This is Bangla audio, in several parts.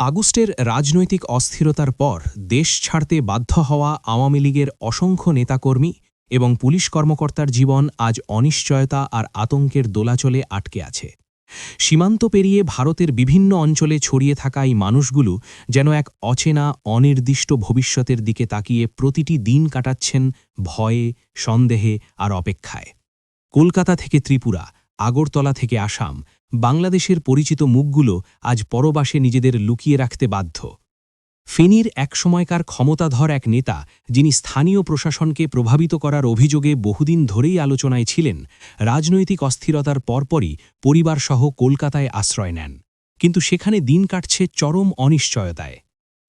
আগস্টের রাজনৈতিক অস্থিরতার পর দেশ ছাড়তে বাধ্য হওয়া আওয়ামী লীগের অসংখ্য নেতাকর্মী এবং পুলিশ কর্মকর্তার জীবন আজ অনিশ্চয়তা আর আতঙ্কের দোলাচলে আটকে আছে। সীমান্ত পেরিয়ে ভারতের বিভিন্ন অঞ্চলে ছড়িয়ে থাকা এই মানুষগুলো যেন এক অচেনা, অনির্দিষ্ট ভবিষ্যতের দিকে তাকিয়ে প্রতিটি দিন কাটাচ্ছেন ভয়ে, সন্দেহে আর অপেক্ষায়। কলকাতা থেকে ত্রিপুরা, আগরতলা থেকে আসাম বাংলাদেশের পরিচিত মুখগুলো আজ পরবাসে নিজেদের লুকিয়ে রাখতে বাধ্য। ফেনীর একসময়কার ক্ষমতাধর এক নেতা, যিনি স্থানীয় প্রশাসনকে প্রভাবিত করার অভিযোগে বহুদিন ধরেই আলোচনায় ছিলেন, রাজনৈতিক অস্থিরতার পরপরই পরিবারসহ কলকাতায় আশ্রয় নেন। কিন্তু সেখানে দিন কাটছে চরম অনিশ্চয়তায়।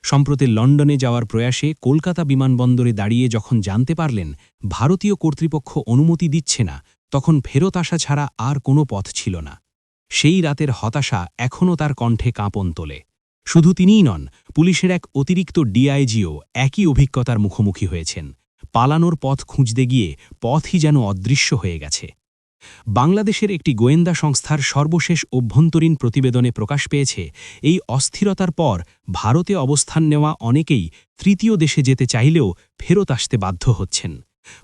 সম্প্রতি লন্ডনে যাওয়ার প্রয়াসে কলকাতা বিমানবন্দরে দাঁড়িয়ে যখন জানতে পারলেন, ভারতীয় কর্তৃপক্ষ অনুমতি দিচ্ছে না, তখন ফেরত আসা ছাড়া আর কোনো পথ ছিল না। সেই রাতের হতাশা এখনও তার কণ্ঠে কাঁপন তোলে। শুধু তিনিই নন, পুলিশের এক অতিরিক্ত ডিআইজিও একই অভিজ্ঞতার মুখোমুখি হয়েছেন। পালানোর পথ খুঁজতে গিয়ে পথই যেন অদৃশ্য হয়ে গেছে। বাংলাদেশের একটি গোয়েন্দা সংস্থার সর্বশেষ অভ্যন্তরীণ প্রতিবেদনে প্রকাশ পেয়েছে, এই অস্থিরতার পর ভারতে অবস্থান নেওয়া অনেকেই তৃতীয় দেশে যেতে চাইলেও ফেরত আসতে বাধ্য হচ্ছেন।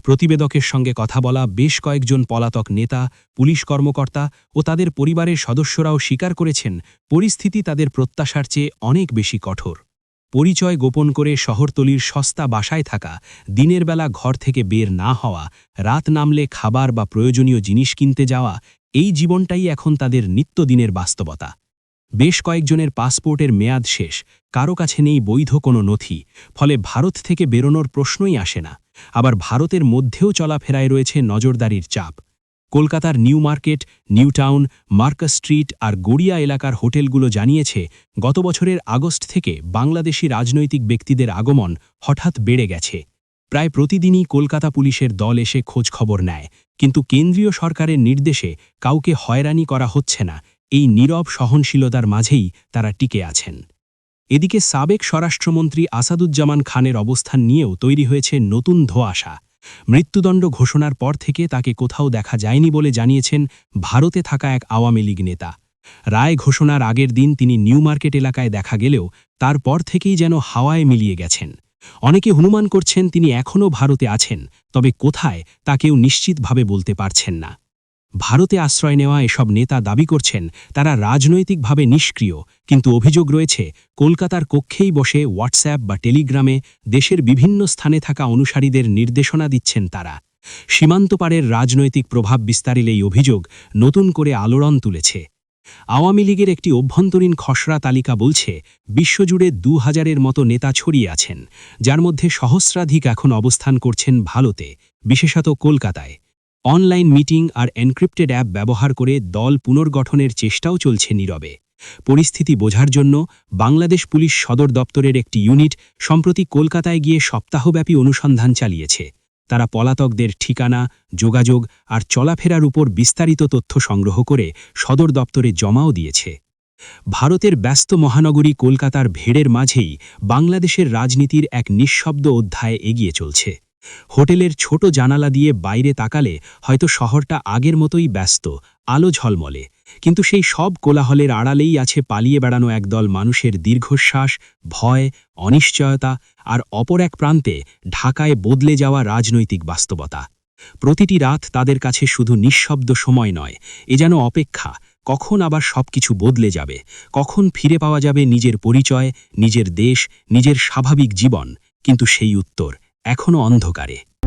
প্রতিবেদকের সঙ্গে কথা বলা বেশ কয়েকজন পলাতক নেতা, পুলিশ কর্মকর্তা ও তাদের পরিবারের সদস্যরাও স্বীকার করেছেন পরিস্থিতি তাদের প্রত্যাশার চেয়ে অনেক বেশি কঠোর। পরিচয় গোপন করে শহরতলির সস্তা বাসায় থাকা, দিনের বেলা ঘর থেকে বের না হওয়া, রাত নামলে খাবার বা প্রয়োজনীয় জিনিস কিনতে যাওয়া, এই জীবনটাই এখন তাদের নিত্যদিনের বাস্তবতা। বেশ কয়েকজনের পাসপোর্টের মেয়াদ শেষ, কারও কাছে নেই বৈধ কোনো নথি, ফলে ভারত থেকে বেরোনোর প্রশ্নই আসে না। আবার ভারতের মধ্যেও চলাফেরায় রয়েছে নজরদারির চাপ। কলকাতার New Market, New Town, Marquis Street আর গড়িয়া এলাকার হোটেলগুলো জানিয়েছে, গত বছরের আগস্ট থেকে বাংলাদেশি রাজনৈতিক ব্যক্তিদের আগমন হঠাৎ বেড়ে গেছে। প্রায় প্রতিদিনই কলকাতা পুলিশের দল এসে খোঁজখবর নেয়, কিন্তু কেন্দ্রীয় সরকারের নির্দেশে কাউকে হয়রানি করা হচ্ছে না। এই নীরব সহনশীলতার মাঝেই তারা টিকে আছেন। এদিকে সাবেক স্বরাষ্ট্রমন্ত্রী আসাদুজ্জামান খানের অবস্থান নিয়েও তৈরি হয়েছে নতুন ধোঁয়াশা। মৃত্যুদণ্ড ঘোষণার পর থেকে তাকে কোথাও দেখা যায়নি বলে জানিয়েছেন ভারতে থাকা এক আওয়ামী লীগ নেতা। রায় ঘোষণার আগের দিন তিনি নিউ মার্কেট এলাকায় দেখা গেলেও তারপর থেকেই যেন হাওয়ায় মিলিয়ে গেছেন। অনেকে অনুমান করছেন তিনি এখনও ভারতে আছেন, তবে কোথায় তা কেউ নিশ্চিতভাবে বলতে পারছেন না। ভারতে আশ্রয় নেওয়া এসব নেতা দাবি করছেন, তারা রাজনৈতিকভাবে নিষ্ক্রিয়। কিন্তু অভিযোগ রয়েছে, কলকাতার কক্ষেই বসে হোয়াটসঅ্যাপ বা টেলিগ্রামে দেশের বিভিন্ন স্থানে থাকা অনুসারীদের নির্দেশনা দিচ্ছেন তারা। সীমান্তপাড়ের রাজনৈতিক প্রভাব বিস্তারিল এই অভিযোগ নতুন করে আলোড়ন তুলেছে। আওয়ামী লীগের একটি অভ্যন্তরীণ খসড়া তালিকা বলছে, বিশ্বজুড়ে দু হাজারের মতো নেতা ছড়িয়ে আছেন, যার মধ্যে সহস্রাধিক এখন অবস্থান করছেন ভারতে, বিশেষত কলকাতায়। অনলাইন মিটিং আর এনক্রিপ্টেড অ্যাপ ব্যবহার করে দল পুনর্গঠনের চেষ্টাও চলছে নীরবে। পরিস্থিতি বোঝার জন্য বাংলাদেশ পুলিশ সদর দপ্তরের একটি ইউনিট সম্প্রতি কলকাতায় গিয়ে সপ্তাহব্যাপী অনুসন্ধান চালিয়েছে। তারা পলাতকদের ঠিকানা, যোগাযোগ আর চলাফেরার উপর বিস্তারিত তথ্য সংগ্রহ করে সদর দপ্তরে জমাও দিয়েছে। ভারতের ব্যস্ত মহানগরী কলকাতার ভেড়ের মাঝেই বাংলাদেশের রাজনীতির এক নিঃশব্দ অধ্যায় এগিয়ে চলছে। হোটেলের ছোট জানালা দিয়ে বাইরে তাকালে হয়তো শহরটা আগের মতোই ব্যস্ত, আলো ঝলমলে। কিন্তু সেই সব কোলাহলের আড়ালেই আছে পালিয়ে বেড়ানো একদল মানুষের দীর্ঘশ্বাস, ভয়, অনিশ্চয়তা আর অপর এক প্রান্তে ঢাকায় বদলে যাওয়া রাজনৈতিক বাস্তবতা। প্রতিটি রাত তাদের কাছে শুধু নিঃশব্দ সময় নয়, এ যেন অপেক্ষা, কখন আবার সবকিছু বদলে যাবে, কখন ফিরে পাওয়া যাবে নিজের পরিচয়, নিজের দেশ, নিজের স্বাভাবিক জীবন, কিন্তু সেই উত্তর এখনও অন্ধকারে।